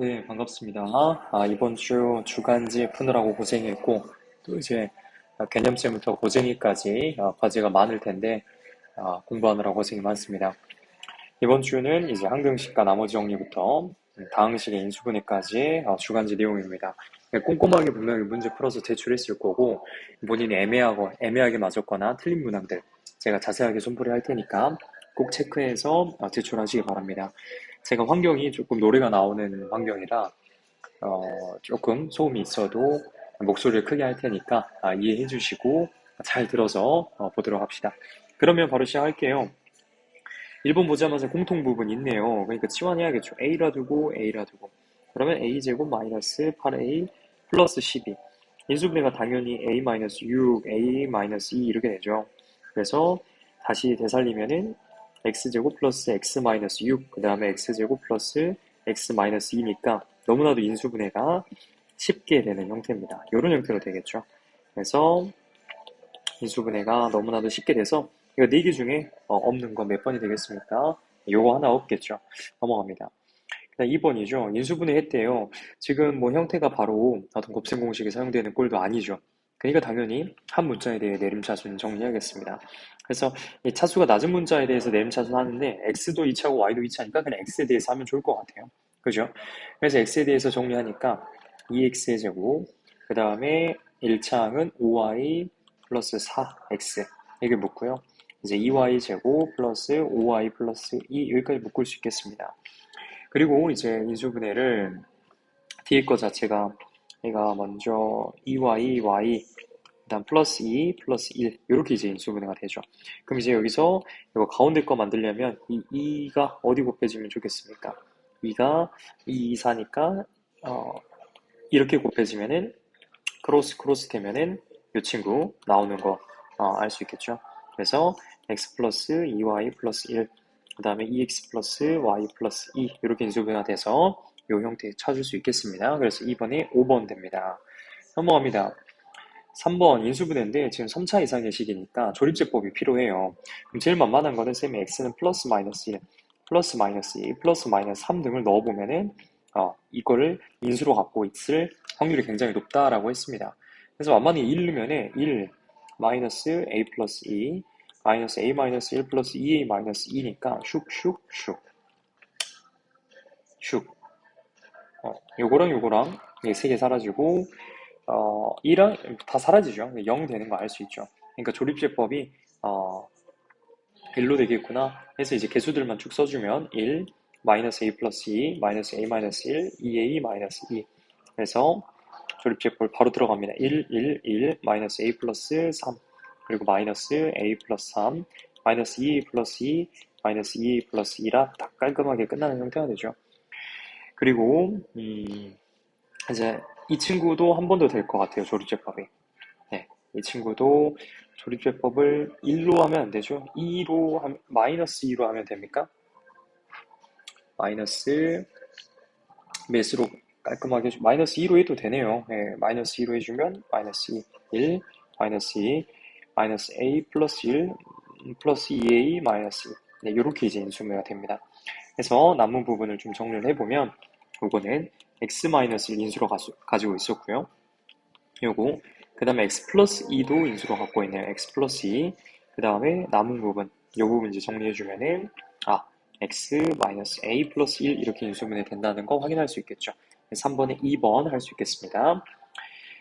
네, 반갑습니다. 아, 이번 주 주간지 푸느라고 고생했고, 또 이제 개념쌤부터 고쟁이까지 아, 과제가 많을 텐데, 아, 공부하느라 고생이 많습니다. 이번 주는 이제 항등식과 나머지 정리부터 다항식의 인수분해까지 아, 주간지 내용입니다. 네, 꼼꼼하게 분명히 문제 풀어서 제출했을 거고, 본인이 애매하고, 애매하게 맞았거나 틀린 문항들, 제가 자세하게 손풀이 할 테니까 꼭 체크해서 아, 제출하시기 바랍니다. 제가 환경이 조금 노래가 나오는 환경이라 어, 조금 소음이 있어도 목소리를 크게 할 테니까 아, 이해해 주시고 잘 들어서 어, 보도록 합시다. 그러면 바로 시작할게요. 1번 보자마자 공통 부분 있네요. 그러니까 치환해야겠죠. A라 두고 A라 두고 그러면 A제곱 마이너스 8A 플러스 12 인수분해가 당연히 A 마이너스 6, A 마이너스 2 이렇게 되죠. 그래서 다시 되살리면은 x제곱 플러스 x 마이너스 6, 그 다음에 x제곱 플러스 x 마이너스 2니까 너무나도 인수분해가 쉽게 되는 형태입니다. 이런 형태로 되겠죠. 그래서 인수분해가 너무나도 쉽게 돼서 이거 4개 중에 어, 없는 건 몇 번이 되겠습니까? 요거 하나 없겠죠. 넘어갑니다. 2번이죠. 인수분해 했대요. 지금 뭐 형태가 바로 어떤 곱셈 공식에 사용되는 꼴도 아니죠. 그러니까 당연히 한 문자에 대해 내림차순 정리하겠습니다. 그래서 이 차수가 낮은 문자에 대해서 내림 차순 하는데 x도 2차고 y도 2차니까 그냥 x에 대해서 하면 좋을 것 같아요. 그죠? 그래서 x에 대해서 정리하니까 2x의 제곱 그 다음에 1차항은 5y 플러스 4x 이게 묻고요. 이제 2y 제곱 플러스 5y 플러스 2 여기까지 묶을 수 있겠습니다. 그리고 이제 인수분해를 뒤에 거 자체가 얘가 먼저 2y, y, 그다음 플러스 2, 플러스 1 이렇게 이제 인수분해가 되죠. 그럼 이제 여기서 이거 가운데 거 만들려면 이 2가 어디 곱해지면 좋겠습니까? 2가 2, 2, 4니까 어, 이렇게 곱해지면은 크로스 크로스 되면은 이 친구 나오는 거 알수 어, 있겠죠. 그래서 x 플러스 2y 플러스 1, 그 다음에 2x 플러스 y 플러스 2 이렇게 인수분해가 돼서 이 형태 찾을 수 있겠습니다. 그래서 2번이 5번 됩니다. 넘어갑니다. 3번 인수분해인데 지금 3차 이상의 식이니까 조립제법이 필요해요. 그럼 제일 만만한 거는 쌤이 x는 플러스 마이너스 1, 플러스 마이너스 2, 플러스 마이너스 3 등을 넣어보면은 어, 이거를 인수로 갖고 있을 확률이 굉장히 높다라고 했습니다. 그래서 만만히 1 넣으면은 1 마이너스 a 플러스 2 마이너스 a 마이너스 1 플러스 2a 마이너스 2니까 슉슉슉 슉 어, 요거랑 요거랑 세개 사라지고 어, 2랑 다 사라지죠. 0 되는 거 알 수 있죠. 그러니까 조립제법이 어, 1로 되겠구나 해서 이제 개수들만 쭉 써주면 1, 마이너스 a 플러스 2, 마이너스 a 마이너스 1, 2a 마이너스 2 그래서 조립제법 바로 들어갑니다. 1, 1, 1, 마이너스 a 플러스 3 그리고 마이너스 a 플러스 3, 마이너스 2 플러스 2, 마이너스 2 플러스 2라 다 깔끔하게 끝나는 형태가 되죠. 그리고 음, 이제 이 친구도 한 번 더 될 것 같아요. 조립제법이. 네, 이 친구도 조립제법을 1로 하면 안 되죠. 2로 하면 마이너스 2로 하면 됩니까? 마이너스 몇으로 깔끔하게 마이너스 2로 해도 되네요. 네, 마이너스 2로 해주면 마이너스 2, 1, 마이너스 2, 마이너스 a 플러스 1 플러스 2a 마이너스 2 네, 이렇게 이제 인수분해가 됩니다. 그래서 남은 부분을 좀 정리를 해보면 요거는 x-1 인수로 가지고 있었고요. 요거 그 다음에 x 플러스 2도 인수로 갖고 있네요. x 플러스 2. 그 다음에 남은 부분, 요 부분 이제 정리해주면은, 아, x 마이너스 a 플러스 1 이렇게 인수분해 된다는 거 확인할 수 있겠죠. 3번에 2번 할 수 있겠습니다.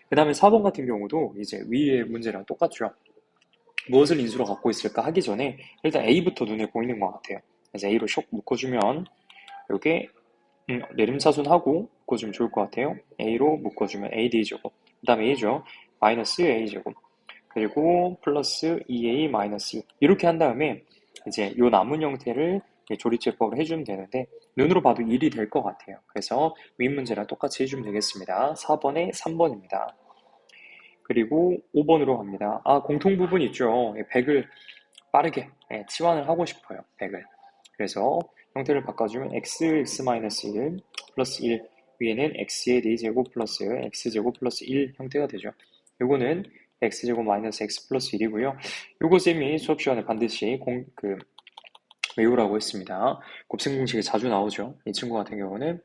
그 다음에 4번 같은 경우도 이제 위의 문제랑 똑같죠. 무엇을 인수로 갖고 있을까 하기 전에 일단 a부터 눈에 보이는 것 같아요. 그래서 a로 쇽 묶어주면 요게 음, 내림차순하고 묶어주면 좋을 것 같아요. a로 묶어주면 a d제곱 그 다음에 a죠. 마이너스 a제곱 그리고 플러스 2a 마이너스 2 이렇게 한 다음에 이제 요 남은 형태를 조립제법으로 해주면 되는데 눈으로 봐도 1이 될 것 같아요. 그래서 윗 문제랑 똑같이 해주면 되겠습니다. 4번에 3번입니다. 그리고 5번으로 갑니다. 아 공통 부분 있죠. 100을 빠르게 예, 치환을 하고 싶어요. 100을. 그래서 형태를 바꿔주면 x, x-1 플러스 1 위에는 x의 4제곱 플러스 x제곱 플러스 1 형태가 되죠. 요거는 x제곱 마이너스 x 플러스 1이고요. 요거 쌤이 수업 시간에 반드시 공, 그, 외우라고 했습니다. 곱셈 공식이 자주 나오죠. 이 친구 같은 경우는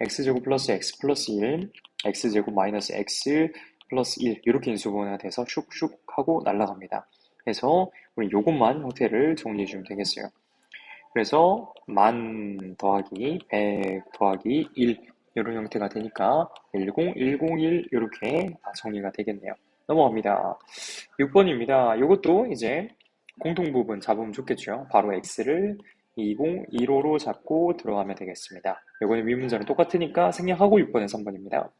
x제곱 플러스 x 플러스 1, x제곱 마이너스 x 플러스 1 이렇게 인수분해가 돼서 슉슉 하고 날아갑니다. 그래서 우리 요것만 형태를 정리해 주면 되겠어요. 그래서 만 더하기 100 더하기 1 이런 형태가 되니까 10, 101 이렇게 정리가 되겠네요. 넘어갑니다. 6번입니다. 이것도 이제 공통 부분 잡으면 좋겠죠. 바로 x를 2015로 잡고 들어가면 되겠습니다. 이거는 위문자는 똑같으니까 생략하고 6번에 3번입니다.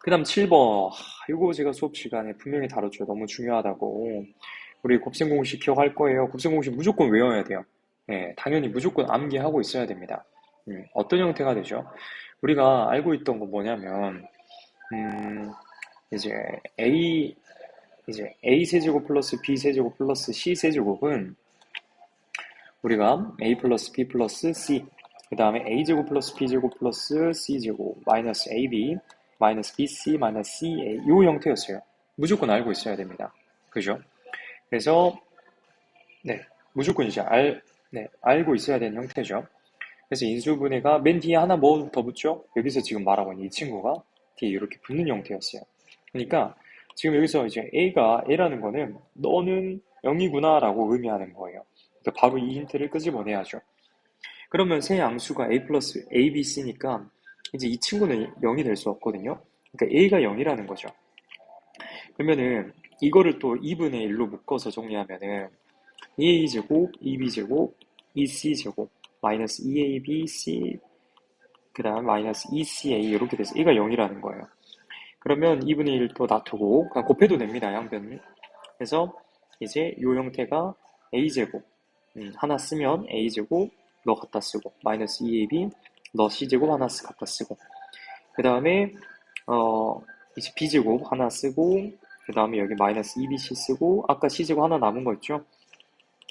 그 다음 7번. 이거 제가 수업 시간에 분명히 다뤘죠. 너무 중요하다고. 우리 곱셈 공식 기억할 거예요. 곱셈 공식 무조건 외워야 돼요. 네, 당연히 무조건 암기하고 있어야 됩니다. 음, 어떤 형태가 되죠? 우리가 알고 있던 건 뭐냐면, 음, 이제 A, 이제 A 세제곱 플러스 B 세제곱 플러스 C 세제곱은 우리가 A 플러스 B 플러스 C, 그 다음에 A제곱 플러스 B제곱 플러스 C제곱 마이너스 AB 마이너스 BC 마이너스 CA 이 형태였어요. 무조건 알고 있어야 됩니다. 그죠? 그래서 네 무조건 이제 알, 네, 알고 있어야 되는 형태죠. 그래서 인수분해가 맨 뒤에 하나 뭐 더 붙죠? 여기서 지금 말하고 있는 이 친구가 뒤에 이렇게 붙는 형태였어요. 그러니까 지금 여기서 이제 A가 A라는 거는 너는 0이구나 라고 의미하는 거예요. 그러니까 바로 이 힌트를 끄집어내야죠. 그러면 새 양수가 A 플러스 A, B, C니까 이제 이 친구는 0이 될 수 없거든요. 그러니까 A가 0이라는 거죠. 그러면은 이거를 또 2분의 1로 묶어서 정리하면은 2a제곱, 2b제곱, 2c제곱, 마이너스 2abc, 그 다음 마이너스 2ca 이렇게 돼서 A가 0이라는 거예요. 그러면 2분의 1또 놔두고 그냥 곱해도 됩니다. 양변을. 그래서 이제 이 형태가 a제곱 음, 하나 쓰면 a제곱 너 갖다 쓰고 마이너스 2ab 너 c제곱 하나 쓰 갖다 쓰고 그 다음에 어 이제 b제곱 하나 쓰고 그 다음에 여기 마이너스 2bc 쓰고 아까 c제곱 하나 남은 거 있죠?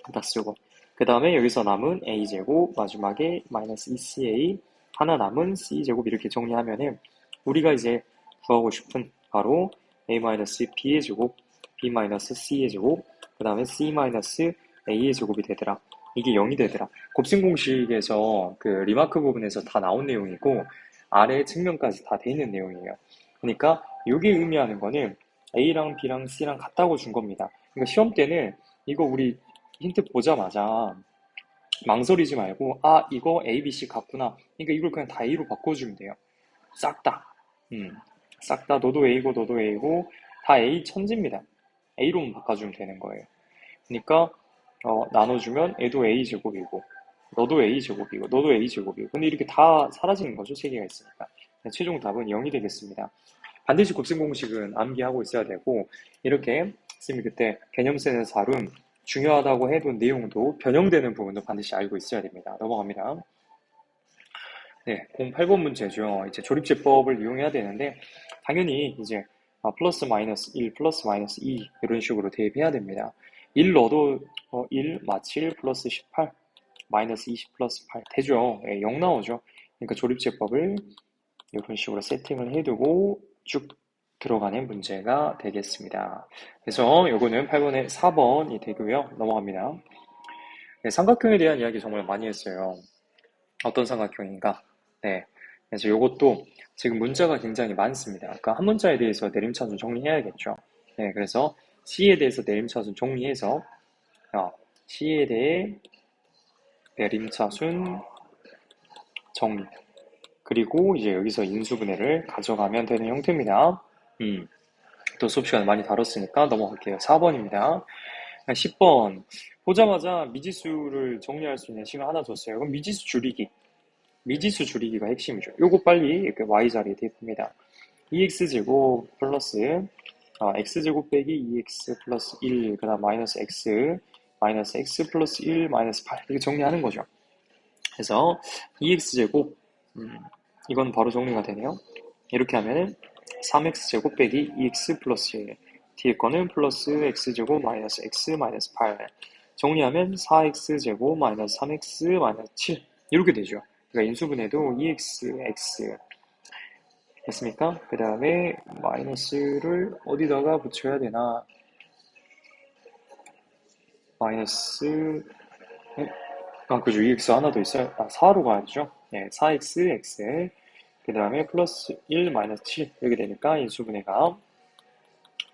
갖다 쓰고 그 다음에 여기서 남은 a제곱 마지막에 마이너스 2ca 하나 남은 c제곱 이렇게 정리하면은 우리가 이제 구하고 싶은 바로 a-b의 제곱, b-c의 제곱, 그 다음에 c-a의 제곱이 되더라. 이게 0이 되더라. 곱셈 공식에서 그 리마크 부분에서 다 나온 내용이고 아래 측면까지 다 돼 있는 내용이에요. 그러니까 이게 의미하는 거는 A랑 B랑 C랑 같다고 준 겁니다. 그러니까 시험 때는 이거 우리 힌트 보자마자 망설이지 말고 아 이거 A, B, C 같구나. 그러니까 이걸 그냥 다 A로 바꿔주면 돼요. 싹 다. 음. 싹 다 너도 A고 너도 A고 다 A 천지입니다. A로만 바꿔주면 되는 거예요. 그러니까 어, 나눠주면 애도 A제곱이고 너도 A제곱이고 너도 A제곱이고 근데 이렇게 다 사라지는 거죠. 세 개가 있으니까. 최종 답은 0이 되겠습니다. 반드시 곱셈 공식은 암기하고 있어야 되고 이렇게 쌤이 그때 개념센에서 다룬 중요하다고 해둔 내용도 변형되는 부분도 반드시 알고 있어야 됩니다. 넘어갑니다. 네, 08번 문제죠. 이제 조립제법을 이용해야 되는데 당연히 이제 아, 플러스 마이너스 1 플러스 마이너스 2 이런 식으로 대입해야 됩니다. 1 넣어도 어, 1 마치 1 플러스 18 마이너스 20 플러스 8 되죠. 네, 0 나오죠. 그러니까 조립제법을 이런 식으로 세팅을 해두고 쭉 들어가는 문제가 되겠습니다. 그래서 요거는 8번에 4번이 되고요. 넘어갑니다. 네, 삼각형에 대한 이야기 정말 많이 했어요. 어떤 삼각형인가? 네. 그래서 요것도 지금 문자가 굉장히 많습니다. 아까 한 문자에 대해서 내림차순 정리해야겠죠. 네. 그래서 C에 대해서 내림차순 정리해서 어, C에 대해 내림차순 정리. 그리고 이제 여기서 인수분해를 가져가면 되는 형태입니다. 음, 또 수업 시간 많이 다뤘으니까 넘어갈게요. 4번입니다. 10번. 보자마자 미지수를 정리할 수 있는 시간 하나 줬어요. 그럼 미지수 줄이기. 미지수 줄이기가 핵심이죠. 요거 빨리 이렇게 y 자리에 대입합니다. 2x제곱 플러스 아, x제곱 빼기 2x 플러스 1, 그 다음 마이너스 x, 마이너스 x 플러스 1, 마이너스 8 이렇게 정리하는 거죠. 그래서 2x제곱 음, 이건 바로 정리가 되네요. 이렇게 하면은 3x제곱 빼기 2x 플러스 1 뒤에 거는 플러스 x제곱 마이너스 x 마이너스 8 정리하면 4x제곱 마이너스 3x 마이너스 7 이렇게 되죠. 그러니까 인수분해도 2x, x 됐습니까? 그 다음에 마이너스를 어디다가 붙여야 되나? 마이너스 아 그죠. 2x 하나 더 있어요 아 4로 가야죠 네, 4x, x. 그 다음에 플러스 1, 마이너스 7. 이렇게 되니까 인수분해가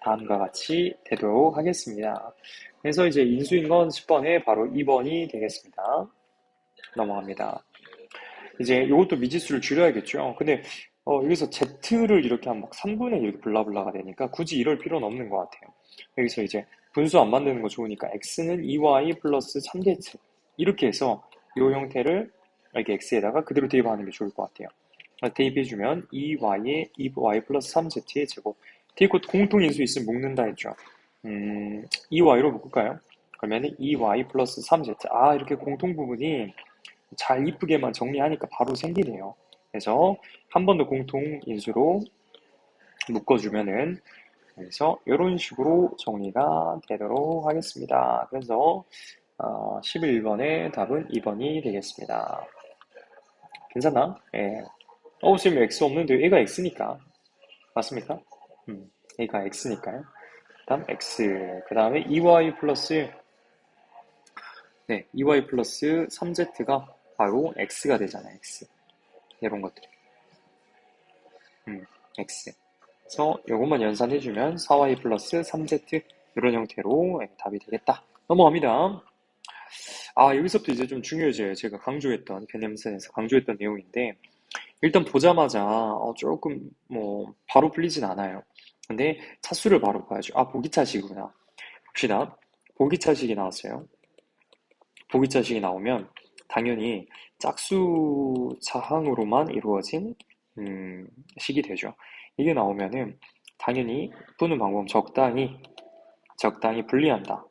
다음과 같이 되도록 하겠습니다. 그래서 이제 인수인 건 10번에 바로 2번이 되겠습니다. 넘어갑니다. 이제 이것도 미지수를 줄여야겠죠. 근데 어, 여기서 z를 이렇게 하면 막 3분의 이렇게 블라블라가 되니까 굳이 이럴 필요는 없는 것 같아요. 여기서 이제 분수 안 만드는 거 좋으니까 x는 2y 플러스 3z 이렇게 해서 이 형태를 이렇게 x에다가 그대로 대입하는 게 좋을 것 같아요. 대입해주면 2y에 2y 플러스 3z의 제곱 대입 공통인수 있으면 묶는다 했죠. 음, 2y로 묶을까요? 그러면 2y 플러스 3z 아 이렇게 공통 부분이 잘 이쁘게만 정리하니까 바로 생기네요. 그래서 한 번 더 공통 인수로 묶어주면은 그래서 이런 식으로 정리가 되도록 하겠습니다. 그래서 어, 11번의 답은 2번이 되겠습니다. 괜찮나? 예. 어, 지금 x 없는데 얘가 x니까. 맞습니까? 음, 얘가 x니까요. 다음 x. 그 다음에 2y 플러스 네, 2y 플러스 3z가 바로 x가 되잖아요. x. 이런 것들. 음, x. 그래서 이것만 연산해주면 4y 플러스 3z 이런 형태로 답이 되겠다. 넘어갑니다. 아, 여기서부터 이제 좀 중요해져요. 제가 강조했던, 개념선에서 강조했던 내용인데, 일단 보자마자 어, 조금 뭐 바로 풀리진 않아요. 근데 차수를 바로 봐야죠. 아, 보기차식이구나. 봅시다. 보기차식이 나왔어요. 보기차식이 나오면 당연히 짝수 차항으로만 이루어진 음, 식이 되죠. 이게 나오면은 당연히 푸는 방법 적당히 적당히 분리한다.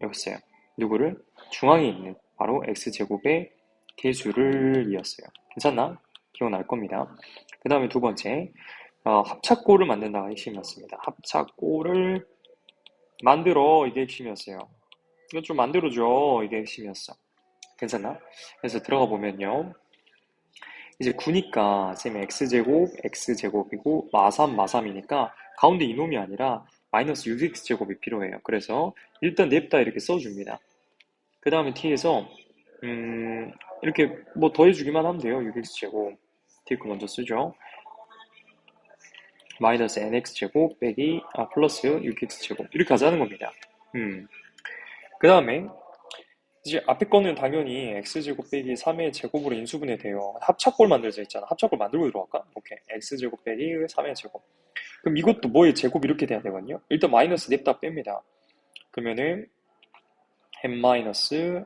여기어요 누구를? 중앙에 있는 바로 x제곱의 개수를 이었어요. 괜찮나? 기억날 겁니다. 그 다음에 두 번째 어, 합착골을 만든다가 핵심이었습니다. 합착골을 만들어 이게 핵심이었어요. 이거 좀 만들어줘 이게 핵심이었어. 괜찮나? 그래서 들어가 보면요. 이제 9니까 쌤 x제곱 x제곱이고 마3 마3이니까 가운데 이놈이 아니라 마이너스 6x제곱이 필요해요. 그래서 일단 냅다 이렇게 써줍니다. 그 다음에 t에서 음, 이렇게 뭐 더해주기만 하면 돼요. 6x제곱 디크 먼저 쓰죠. 마이너스 nx제곱 빼기 아, 플러스 6x제곱 이렇게 하자는 겁니다. 음. 그 다음에 이제 앞에 거는 당연히 x제곱 빼기 3의 제곱으로 인수분해 돼요. 합착골 만들자 했잖아. 합착골 만들고 들어갈까? 오케이. x제곱 빼기 3의 제곱. 그럼 이것도 뭐의 제곱 이렇게 돼야 되거든요. 일단 마이너스 냅다 뺍니다. 그러면은 n 마이너스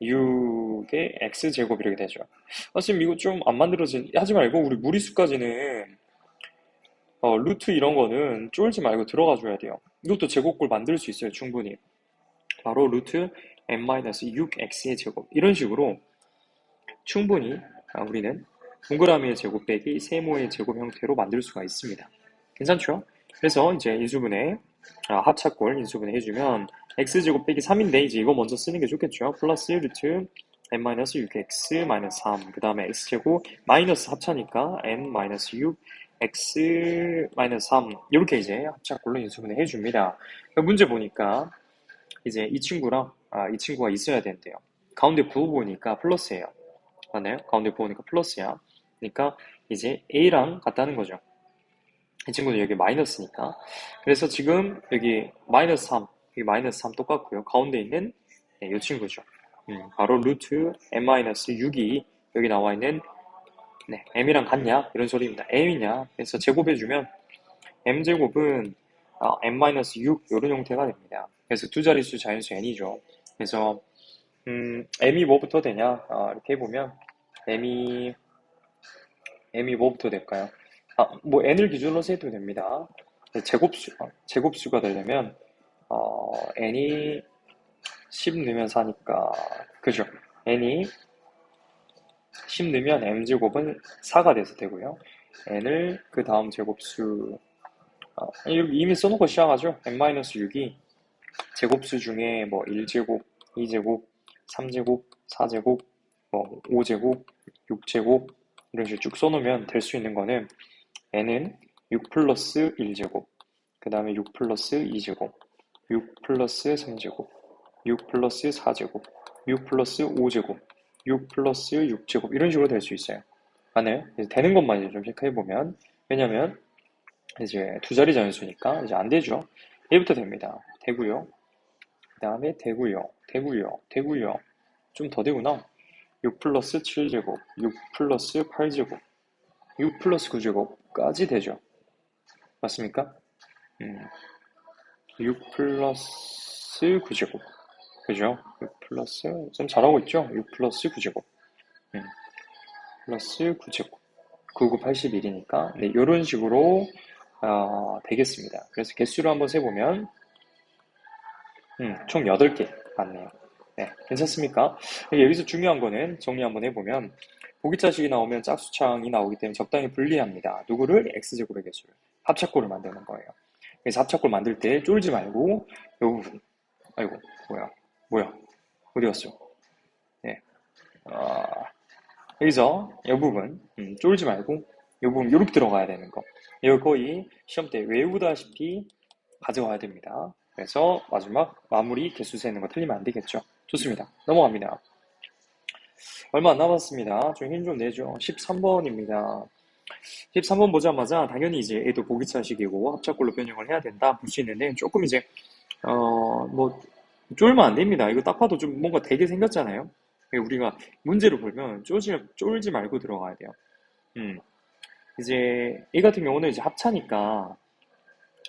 6의 x제곱 이렇게 되죠. 아, 지금 이거 좀 안 만들어진, 하지 말고 우리 무리수까지는 어, 루트 이런 거는 쫄지 말고 들어가 줘야 돼요. 이것도 제곱골 만들 수 있어요, 충분히. 바로 루트 n-6x의 제곱 이런 식으로 충분히 아, 우리는 동그라미의 제곱 빼기 세모의 제곱 형태로 만들 수가 있습니다. 괜찮죠? 그래서 이제 인수분해 아, 합차골 인수분해 해주면 x제곱 빼기 3인데 이제 이거 먼저 쓰는 게 좋겠죠. 플러스 루트 n-6x 마이너스 3. 그 다음에 x제곱 마이너스 합차니까 n-6 x 마이너스 3 이렇게 이제 합차골로 인수분해 해줍니다. 문제 보니까 이제 이 친구랑 아, 이 친구가 있어야 된대요. 가운데 부호 보니까 플러스예요. 맞나요? 가운데 부호니까 플러스야. 그러니까 이제 A랑 같다는 거죠. 이 친구는 여기 마이너스니까. 그래서 지금 여기 마이너스 3, 여기 마이너스 3 똑같고요. 가운데 있는 네, 이 친구죠. 음, 바로 루트 m-6이 여기 나와 있는 네, m이랑 같냐? 이런 소리입니다. m이냐? 그래서 제곱해주면 m제곱은 어, m-6 이런 형태가 됩니다. 그래서 두 자릿수 자연수 n이죠. 그래서 음, m이 뭐부터 되냐? 아, 이렇게 해보면 m이 m이 뭐부터 될까요? 아, 뭐 n을 기준으로 세도 됩니다. 제곱수 어, 제곱수가 되려면 어, n이 10 넣으면 사니까 그죠? n이 10 넣으면 m제곱은 4가 돼서 되고요. n을 그 다음 제곱수 어, 이미 써놓고 시작하죠. n-6이 제곱수 중에 뭐 1제곱, 2제곱, 3제곱, 4제곱, 뭐 5제곱, 6제곱 이런 식으로 쭉 써놓으면 될 수 있는 거는 n은 6 플러스 1제곱, 그 다음에 6 플러스 2제곱, 6 플러스 3제곱, 6 플러스 4제곱, 6 플러스 5제곱 6 플러스 6제곱 이런 식으로 될 수 있어요. 맞나요? 되는 것만 이제 좀 체크해 보면 왜냐면 이제 두 자리 자연수니까 이제 안 되죠. 얘부터 됩니다. 되고요. 그 다음에 되고요. 되고요. 되고요. 좀 더 되구나. 6 플러스 7제곱, 6 플러스 8제곱, 6 플러스 9제곱 까지 되죠. 맞습니까? 음, 6 플러스 9제곱. 그죠? 6 플러스, 좀 잘하고 있죠? 6 플러스 9제곱. 음, 플러스 9제곱. 99, 81이니까. 네, 이런 식으로, 어, 되겠습니다. 그래서 개수를 한번 세보면, 음, 총 8개 맞네요. 네, 괜찮습니까? 여기서 중요한 거는 정리 한번 해보면, 보기자식이 나오면 짝수창이 나오기 때문에 적당히 분리합니다. 누구를? x제곱의 개수를. 합작골을 만드는 거예요. 그래서 합작골 만들 때 쫄지 말고, 이 부분. 아이고, 뭐야. 뭐야? 어디 갔어? 네. 아, 여기서 이 부분, 음, 쫄지 말고, 이 부분 이렇게 들어가야 되는 거. 이거 거의 시험 때 외우다시피 가져와야 됩니다. 그래서 마지막 마무리 개수 세는 거 틀리면 안 되겠죠. 좋습니다. 넘어갑니다. 얼마 안 남았습니다. 좀 힘 좀 내죠. 13번입니다. 13번 보자마자 당연히 이제 얘도 보기 차식이고 합작골로 변형을 해야 된다 있는데 조금 이제 어뭐 쫄면 안 됩니다. 이거 딱 봐도 좀 뭔가 되게 생겼잖아요. 우리가 문제를 보면 쫄지, 쫄지 말고 들어가야 돼요. 음. 이제 이 같은 경우는 이제 합차니까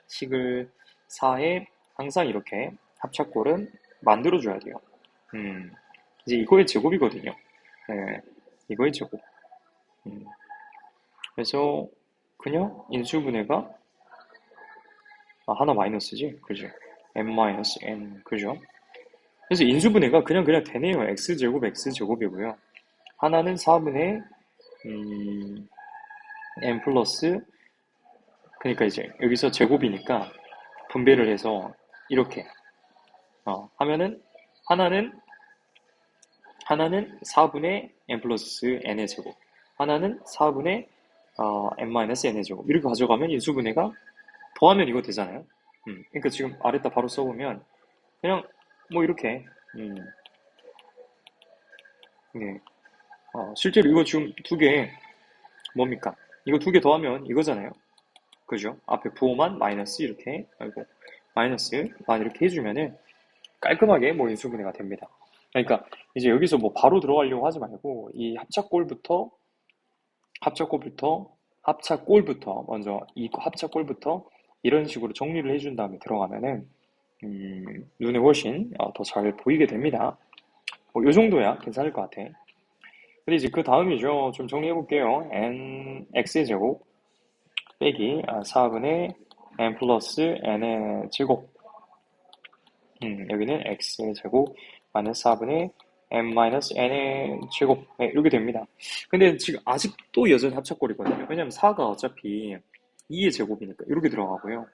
식을 4에 항상 이렇게 합차골은 만들어줘야 돼요. 음. 이제 이거의 제곱이거든요. 네. 이거의 제곱. 음. 그래서 그냥 인수분해가 아, 하나 마이너스지? 그죠? n-n 그죠? 그래서 인수분해가 그냥 그냥 되네요. x제곱 x제곱이고요. 하나는 4분의 음, n 플러스 그러니까 이제 여기서 제곱이니까 분배를 해서 이렇게 어, 하면은 하나는 하나는 4분의 n 플러스 n의 제곱 하나는 4분의 어, n-n의 제곱 이렇게 가져가면 인수분해가 더하면 이거 되잖아요. 음, 그러니까 지금 아래다 바로 써보면 그냥 뭐 이렇게 음, 네. 어, 실제로 이거 지금 두 개 뭡니까? 이거 두 개 더하면 이거잖아요. 그죠? 앞에 부호만 마이너스 이렇게 아이고 마이너스만 이렇게 해주면은 깔끔하게 뭐 인수분해가 됩니다. 그러니까 이제 여기서 뭐 바로 들어가려고 하지 말고 이 합작골부터 합작골부터 합작골부터 먼저 이 합작골부터 이런 식으로 정리를 해준 다음에 들어가면은 음, 눈에 훨씬 어, 더잘 보이게 됩니다. 뭐, 요 정도야 괜찮을 것 같아. 근데 이제 그 다음이죠. 좀 정리해 볼게요. n x의 제곱 빼기 4분의 아, n 플러스 n의 제곱. 음, 여기는 x의 제곱 마이너스 4분의 n 마이너스 n의 제곱 네, 이렇게 됩니다. 근데 지금 아직도 여전히 합작골이거든요. 왜냐면 4가 어차피 2의 제곱이니까 이렇게 들어가고요.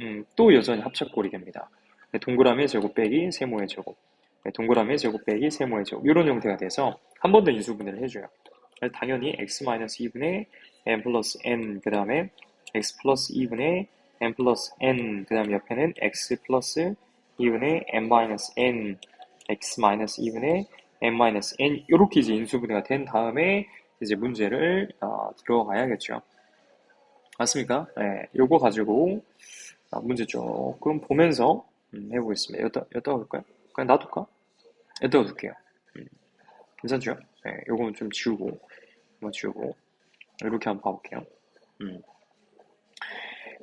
음, 또 여전히 합작골이 됩니다. 네, 동그라미 제곱 빼기 세모의 제곱 네, 동그라미 제곱 빼기 세모의 제곱 이런 형태가 돼서 한 번 더 인수분해를 해줘요. 당연히 x-2분의 n 플러스 n 그 다음에 x 플러스 2분의 n 플러스 n 그 다음에 옆에는 x 플러스 2분의 n 마이너스 n x 마이너스 2분의 n 마이너스 n 이렇게 이제 인수분해가 된 다음에 이제 문제를 어, 들어가야겠죠. 맞습니까? 네, 요거 가지고 어, 문제 조금 보면서 음, 해보겠습니다. 여기다, 여기다 볼까요? 그냥 놔둘까? 여기다 둘게요. 음, 괜찮죠? 네, 요거는 좀 지우고 한번 지우고 이렇게 한번 봐볼게요. 음.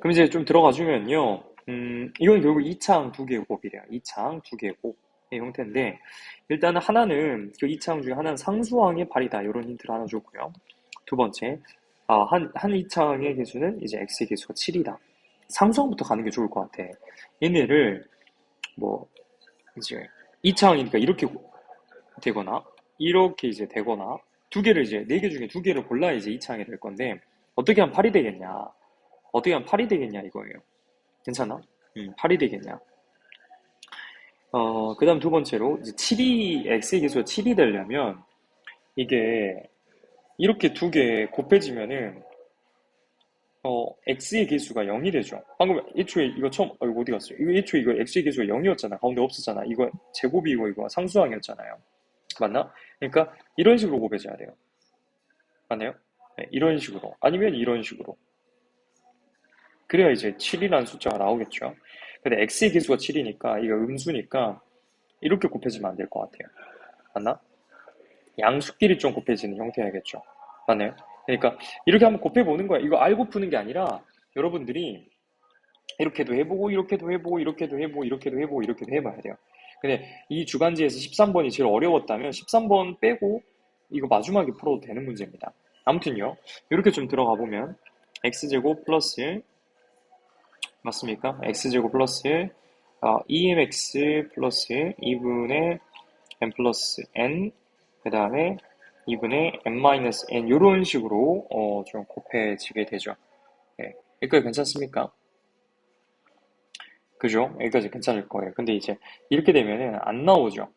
그럼 이제 좀 들어가 주면요. 음, 이건 결국 2창 두 개의 곱이래요. 2창 두 개의 곱의 형태인데 일단은 하나는 그 2창 중에 하나는 상수항의 발이다. 이런 힌트를 하나 줬고요. 두 번째, 아, 한, 한 2창의 개수는 이제 x의 개수가 7이다. 상수항부터 가는 게 좋을 것 같아. 얘네를 뭐 이제 2창이니까 이렇게 되거나 이렇게 이제 되거나 두 개를 이제 네 개 중에 두 개를 골라 이제 2창이 될 건데 어떻게 하면 8이 되겠냐? 어떻게 하면 8이 되겠냐 이거예요. 괜찮아? 음, 8이 되겠냐? 어, 그 다음 두 번째로, 이제 7이, x의 개수가 7이 되려면, 이게, 이렇게 두 개 곱해지면은, 어, x의 개수가 0이 되죠. 방금 애초에 이거 처음, 어, 이거 어디 갔어요? 이거 애초에 이거 x의 개수가 0이었잖아. 가운데 없었잖아. 이거 제곱이고 이거 상수항이었잖아요. 맞나? 그러니까 이런 식으로 곱해져야 돼요. 맞나요? 네, 이런 식으로. 아니면 이런 식으로. 그래야 이제 7이라는 숫자가 나오겠죠. 근데 x의 개수가 7이니까 이거 음수니까 이렇게 곱해지면 안 될 것 같아요. 맞나? 양수끼리 좀 곱해지는 형태야겠죠. 맞나요? 그러니까 이렇게 한번 곱해보는 거야. 이거 알고 푸는 게 아니라 여러분들이 이렇게도 해보고 이렇게도 해보고 이렇게도 해보고 이렇게도 해보고 이렇게도 해봐야 돼요. 근데 이 주간지에서 13번이 제일 어려웠다면 13번 빼고 이거 마지막에 풀어도 되는 문제입니다. 아무튼요. 이렇게 좀 들어가 보면 x제곱 플러스 맞습니까? x제곱 플러스 어, 2mx 플러스 2분의 n 플러스 n 그 다음에 2분의 n 마이너스 n 이런 식으로 어, 좀 곱해지게 되죠. 네. 여기까지 괜찮습니까? 그죠? 여기까지 괜찮을 거예요. 근데 이제 이렇게 되면은 안 나오죠.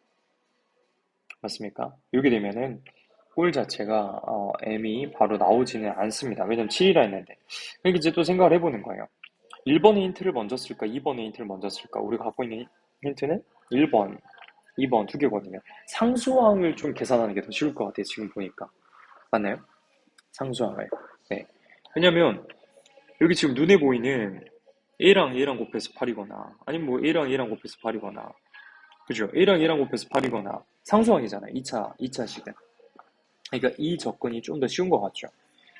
맞습니까? 이렇게 되면은 꼴 자체가 어, m이 바로 나오지는 않습니다. 왜냐면 7이라 했는데. 그러니까 이제 또 생각을 해보는 거예요. 1번의 힌트를 먼저 쓸까? 2번의 힌트를 먼저 쓸까? 우리가 갖고 있는 힌트는 1번, 2번 두 개거든요. 상수항을 좀 계산하는 게 더 쉬울 것 같아요. 지금 보니까. 맞나요? 상수항을. 네. 왜냐면 여기 지금 눈에 보이는 A랑 A랑 곱해서 8이거나 아니면 뭐 A랑 A랑 곱해서 8이거나 그죠? A랑 A랑 곱해서 8이거나 상수항이잖아요. 2차, 2차 식은. 그러니까 이 접근이 좀 더 쉬운 것 같죠.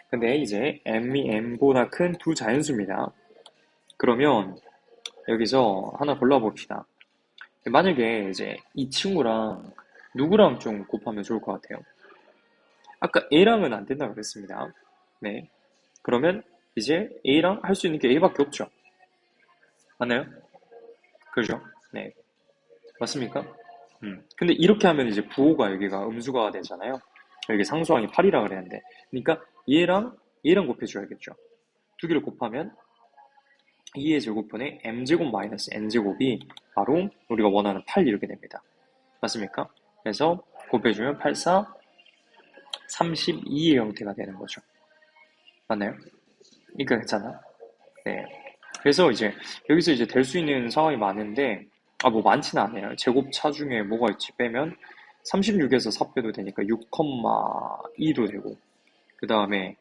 근데 이제 m이 m보다 큰 두 자연수입니다. 그러면 여기서 하나 골라봅시다. 만약에 이제 이 친구랑 누구랑 좀 곱하면 좋을 것 같아요? 아까 A랑은 안 된다고 그랬습니다. 네. 그러면 이제 A랑 할 수 있는 게 A밖에 없죠. 맞나요? 그죠? 네. 맞습니까? 음. 근데 이렇게 하면 이제 부호가 여기가 음수가 되잖아요. 여기 상수항이 8이라 그랬는데. 그러니까 얘랑 얘랑 곱해줘야겠죠. 두 개를 곱하면 2의 제곱분의 m제곱 마이너스 n제곱이 바로 우리가 원하는 8 이렇게 됩니다. 맞습니까? 그래서 곱해주면 8, 4, 32의 형태가 되는 거죠. 맞나요? 이거 괜찮아? 네. 그래서 이제 여기서 이제 될 수 있는 상황이 많은데 아 뭐 많지는 않아요. 제곱차 중에 뭐가 있지 빼면 36에서 4 빼도 되니까 6,2도 되고 그 다음에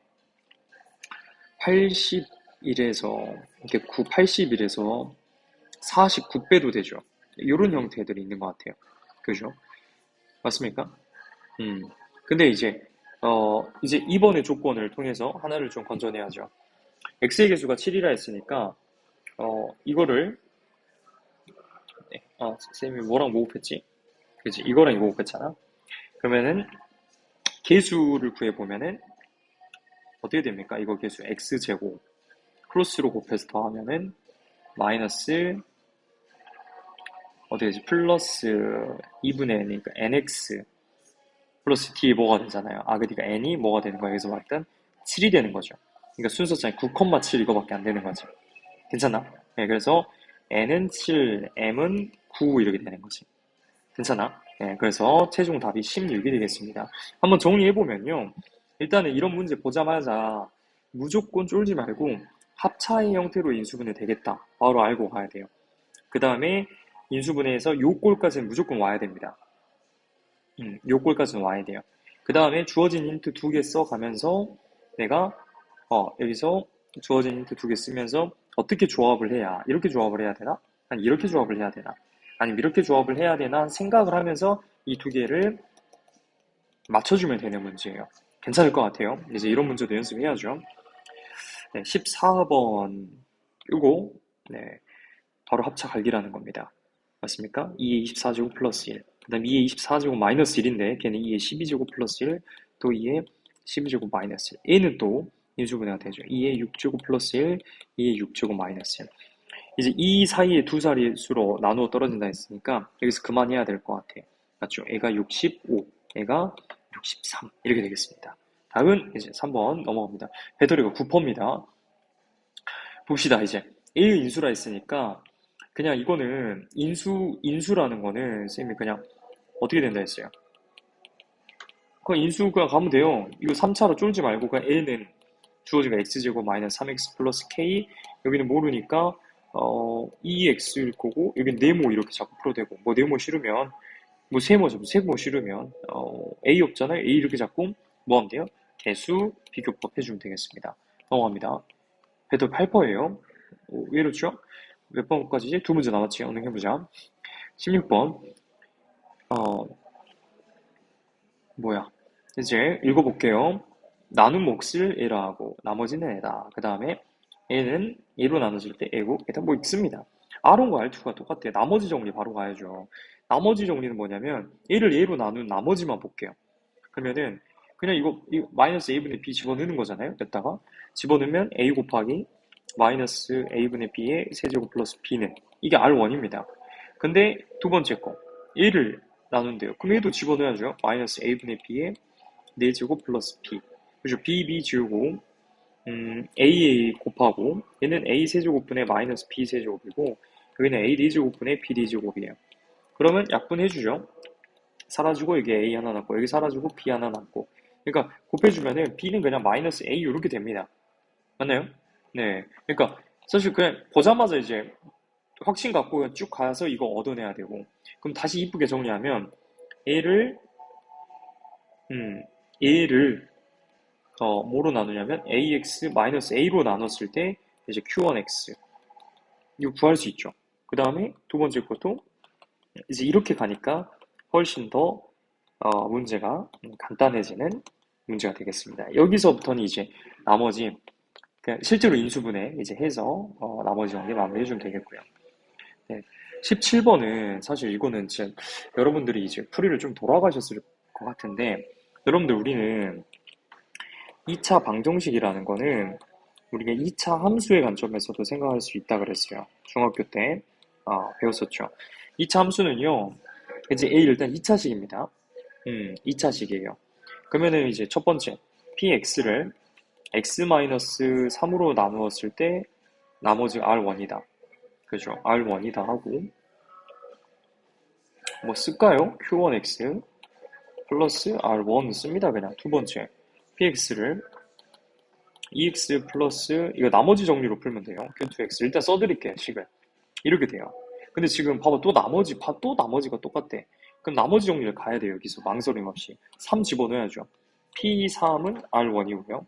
81에서 이렇게 9, 81에서 49 빼도 되죠. 이런 형태들이 있는 것 같아요. 그죠? 맞습니까? 음. 근데 이제 어 이제 이번의 조건을 통해서 하나를 좀 건져내야죠. x의 개수가 7이라 했으니까 어, 이거를, 네, 아, 쌤이 뭐랑 뭐 곱했지? 그지 이거랑 이거 곱했잖아. 그러면은, 개수를 구해 보면은, 어떻게 됩니까? 이거 개수 x제곱, 크로스로 곱해서 더하면은, 마이너스, 어떻게 되지? 플러스 2분의 n이니까 nx, 플러스 d 뭐가 되잖아요. 아, 그러니까 n이 뭐가 되는 거야? 여기서 말했던 7이 되는 거죠. 그러니까 순서장이 9,7 이거밖에 안 되는 거죠. 괜찮아? 네, 그래서 n은 7, m은 9 이렇게 되는 거지. 괜찮아? 네, 그래서 최종 답이 16이 되겠습니다. 한번 정리해보면요. 일단은 이런 문제 보자마자 무조건 쫄지 말고 합차의 형태로 인수분해 되겠다. 바로 알고 가야 돼요. 그 다음에 인수분해에서 요 꼴까지는 무조건 와야 됩니다. 음, 요 꼴까지는 와야 돼요. 그 다음에 주어진 힌트 두 개 써가면서 내가 어, 여기서 주어진 힌트 두 개 쓰면서 어떻게 조합을 해야 이렇게 조합을 해야 되나? 아니 이렇게 조합을 해야 되나? 아니면 이렇게 조합을 해야 되나 생각을 하면서 이 두 개를 맞춰주면 되는 문제예요. 괜찮을 것 같아요. 이제 이런 문제도 연습해야죠. 네, 14번 이거 네, 바로 합차 갈 기라는 겁니다. 맞습니까? 2의 24제곱 플러스 1. 그 다음 2의 24제곱 마이너스 1인데 걔는 2의 12제곱 플러스 1, 또 2의 12제곱 마이너스 1. 얘는 또 인수분해가 되죠. 2의 6제곱 플러스 1, 2의 6제곱 마이너스 1. 이제 이 사이에 두 자릿수로 나누어 떨어진다 했으니까 여기서 그만해야 될 것 같아요. 맞죠? 애가 65, 애가 63 이렇게 되겠습니다. 다음은 이제 3번 넘어갑니다. 배터리가 9%입니다. 봅시다 이제 A의 인수라 했으니까 그냥 이거는 인수 인수라는 거는 쌤이 그냥 어떻게 된다 했어요? 그냥 인수 그냥 가면 돼요. 이거 3차로 쫄지 말고 그냥 A는 주어진 거 x제곱 마이너스 3x 플러스 k 여기는 모르니까 어 2x일 거고 여기는 네모 이렇게 자꾸 풀어도 되고 뭐 네모 싫으면 뭐 세모죠. 세모 싫으면 어, A 없잖아요. A 이렇게 잡고 뭐 하면 돼요? 개수 비교법 해주면 되겠습니다. 넘어갑니다. 배도 8%예요. 왜 이렇죠? 몇 번까지지? 두 문제 남았지. 언행해보자. 16번. 어, 뭐야. 이제 읽어볼게요. 나눈 몫을 A라 하고 나머지는 A다. 그 다음에 A는 A로 나눠질 때 A고 일단 뭐 있습니다. R1과 R2가 똑같아요. 나머지 정리 바로 가야죠. 나머지 정리는 뭐냐면 A를 A로 나눈 나머지만 볼게요. 그러면은 그냥 이거, 이거 마이너스 A분의 B 집어넣는 거잖아요. 여기다가 집어넣으면 A 곱하기 마이너스 A분의 B의 세제곱 플러스 B는 이게 R1입니다. 근데 두 번째 거 A를 나눈대요. 그럼 얘도 집어넣어야죠. 마이너스 A분의 B의 4제곱 플러스 B 그죠? B, B 지우고 음, A, A 곱하고 얘는 A 세제곱분의 마이너스 B 세제곱이고 여기는 A 4제곱분의 B 4제곱이에요. 그러면 약분해주죠. 사라지고 여기 A 하나 남고 여기 사라지고 B 하나 남고 그러니까 곱해주면은 B는 그냥 마이너스 A 이렇게 됩니다. 맞나요? 네. 그러니까 사실 그냥 보자마자 이제 확신 갖고 쭉 가서 이거 얻어내야 되고 그럼 다시 이쁘게 정리하면 A를 음 A를 어 뭐로 나누냐면 AX 마이너스 A로 나눴을 때 이제 Q1X 이거 구할 수 있죠. 그 다음에 두 번째 것도 이제 이렇게 가니까 훨씬 더 어, 문제가 간단해지는 문제가 되겠습니다. 여기서부터는 이제 나머지 그냥 실제로 인수분해 이제 해서 어, 나머지 정리 마무리해 주면 되겠고요. 네, 17번은 사실 이거는 진짜 여러분들이 이제 풀이를 좀 돌아가셨을 것 같은데 여러분들 우리는 2차 방정식이라는 거는 우리가 2차 함수의 관점에서도 생각할 수 있다 그랬어요. 중학교 때 아, 배웠었죠. 2차 함수는요. 이제 A 일단 2차식입니다. 음, 2차식이에요. 그러면은 이제 첫 번째 px를 x-3으로 나누었을 때 나머지 r1이다. 그죠? r1이다 하고 뭐 쓸까요? q1x 플러스 r1 씁니다. 그냥 두 번째 px를 ex 플러스 이거 나머지 정리로 풀면 돼요. q2x 일단 써드릴게요. 식을 이렇게 돼요. 근데 지금 봐봐 또 나머지 봐, 또 나머지가 똑같대. 그럼 나머지 정리를 가야 돼요. 여기서 망설임 없이 3 집어넣어야죠. P3은 R1이고요.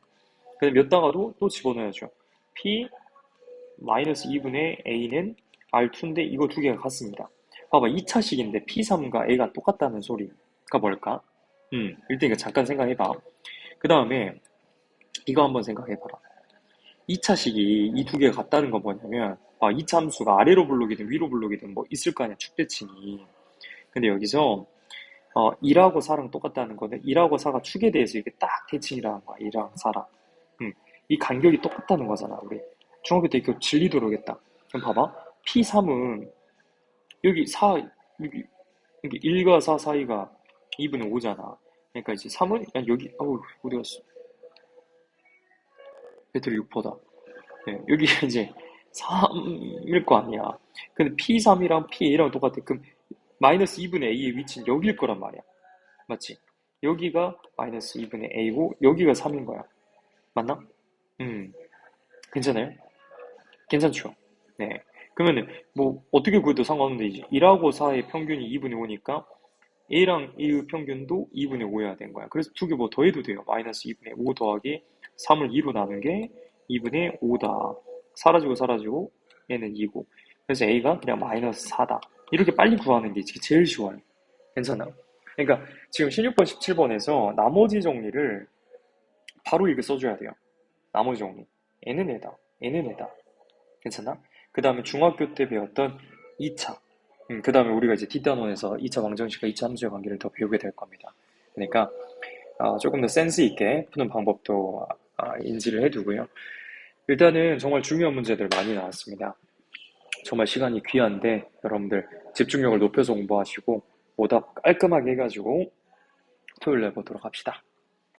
근데 몇 다가도 또 집어넣어야죠. P 마이너스 2분의 A는 R2인데 이거 두 개가 같습니다. 봐봐 2차식인데 P3과 A가 똑같다는 소리가 뭘까? 음, 일단 이거 잠깐 생각해봐. 그 다음에 이거 한번 생각해봐라. 2차식이 이 두 개가 같다는 건 뭐냐면 아, 2차 함수가 아래로 불러기든 위로 불러기든 뭐 있을 거 아니야 축대칭이. 근데 여기서 어, 2하고 4랑 똑같다는 거는 2하고 4가 축에 대해서 이게 딱 대칭이라는 거야. 2랑 4랑. 음, 이 간격이 똑같다는 거잖아. 우리 중학교 때 이거 진리도 모르겠다. 그럼 봐봐. P3은 여기 4 여기, 여기 1과 4 사이가 2분의 5잖아. 그러니까 이제 3은 여기 아우 어디 갔어? 배터리 6%다. 네, 여기 이제 3일 거 아니야. 근데 P3이랑 P2랑 똑같아. 그럼 마이너스 2분의 A의 위치는 여기일 거란 말이야. 맞지? 여기가 마이너스 2분의 A고 여기가 3인 거야. 맞나? 음. 괜찮아요? 괜찮죠? 네. 그러면은 뭐 어떻게 구해도 상관없는데 이제 1하고 4의 평균이 2분의 5니까 A랑 A의 평균도 2분의 5여야 되는 거야. 그래서 두 개 뭐 더해도 돼요. 마이너스 2분의 5 더하기 3을 2로 나눈 게 2분의 5다. 사라지고 사라지고 얘는 2고. 그래서 A가 그냥 마이너스 4다. 이렇게 빨리 구하는 게 제일 쉬워요. 괜찮아? 그러니까 지금 16번, 17번에서 나머지 정리를 바로 이렇게 써줘야 돼요. 나머지 정리. N은 애다. N은 애다. 괜찮아? 그 다음에 중학교 때 배웠던 2차. 음, 그 다음에 우리가 이제 뒷단원에서 2차 방정식과 2차 함수의 관계를 더 배우게 될 겁니다. 그러니까 어, 조금 더 센스 있게 푸는 방법도 어, 인지를 해두고요. 일단은 정말 중요한 문제들 많이 나왔습니다. 정말 시간이 귀한데 여러분들 집중력을 높여서 공부하시고 오답 깔끔하게 해가지고 토요일 날 보도록 합시다.